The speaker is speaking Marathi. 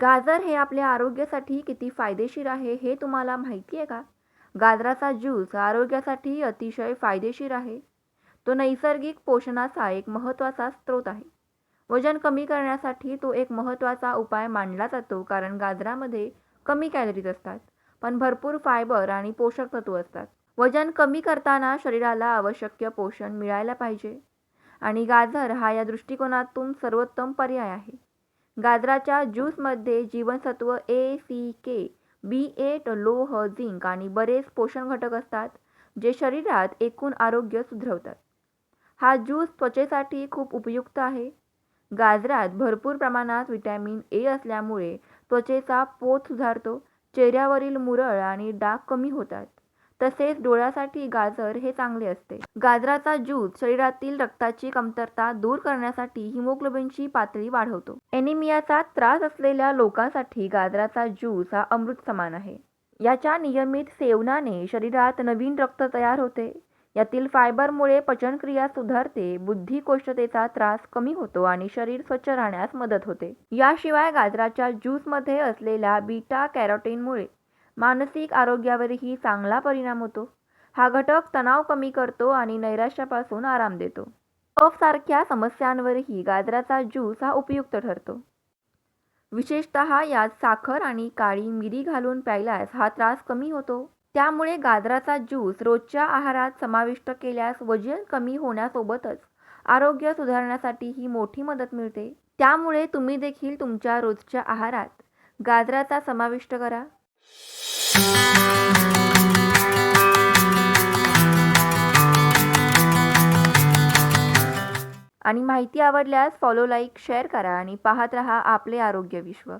गाजर हे आपल्या आरोग्यासाठी किती फायदेशीर आहे हे तुम्हाला माहिती आहे का? गाजराचा ज्यूस आरोग्यासाठी अतिशय फायदेशीर आहे. तो नैसर्गिक पोषणाचा एक महत्त्वाचा स्रोत आहे. वजन कमी करण्यासाठी तो एक महत्त्वाचा उपाय मानला जातो कारण गाजरामध्ये कमी कॅलरीज असतात पण भरपूर फायबर आणि पोषक तत्व असतात. वजन कमी करताना शरीराला आवश्यक पोषण मिळायला पाहिजे. आणि गाजर हा या दृष्टिकोनातून सर्वोत्तम पर्याय आहे. गाजराच्या ज्यूसमध्ये जीवनसत्व A C K B eight लोह झिंक आणि बरेच पोषण घटक असतात जे शरीरात एकूण आरोग्य सुधरवतात. हा ज्यूस त्वचेसाठी खूप उपयुक्त आहे. गाजरात भरपूर प्रमाणात विटॅमिन ए असल्यामुळे त्वचेचा पोत सुधारतो चेहऱ्यावरील मुरळ आणि डाग कमी होतात. तसेच डोळ्यासाठी गाजर हे चांगले असते. गाजराचा ज्यूस शरीरातील रक्ताची कमतरता दूर करण्यासाठी हिमोग्लोबिनची पातळी वाढवतो. एनिमियाचा त्रास असलेल्या लोकांसाठी गाजराचा ज्यूस हा अमृत समान आहे. याच्या नियमित सेवनाने शरीरात नवीन रक्त तयार होते. यातील फायबरमुळे पचनक्रिया सुधारते बुद्धिकोष्ठतेचा त्रास कमी होतो आणि शरीर स्वच्छ राहण्यास मदत होते. याशिवाय गाजराच्या ज्यूसमध्ये असलेल्या बीटा कॅरोटीनमुळे मानसिक आरोग्यावरही चांगला परिणाम होतो. हा घटक तणाव कमी करतो आणि नैराश्यापासून आराम देतो. कफ सारख्या समस्यांवरही गाजराचा ज्यूस हा उपयुक्त ठरतो. विशेषतः यात साखर आणि काळी मिरी घालून प्यायल्यास हा त्रास कमी होतो. त्यामुळे गाजराचा ज्यूस रोजच्या आहारात समाविष्ट केल्यास वजन कमी होण्यासोबतच आरोग्य सुधारण्यासाठी ही मोठी मदत मिळते. त्यामुळे तुम्ही देखील तुमच्या रोजच्या आहारात गाजराचा समाविष्ट करा. आणि माहिती आवडल्यास फॉलो लाईक शेअर करा आणि पाहत रहा आपले आरोग्य विश्व.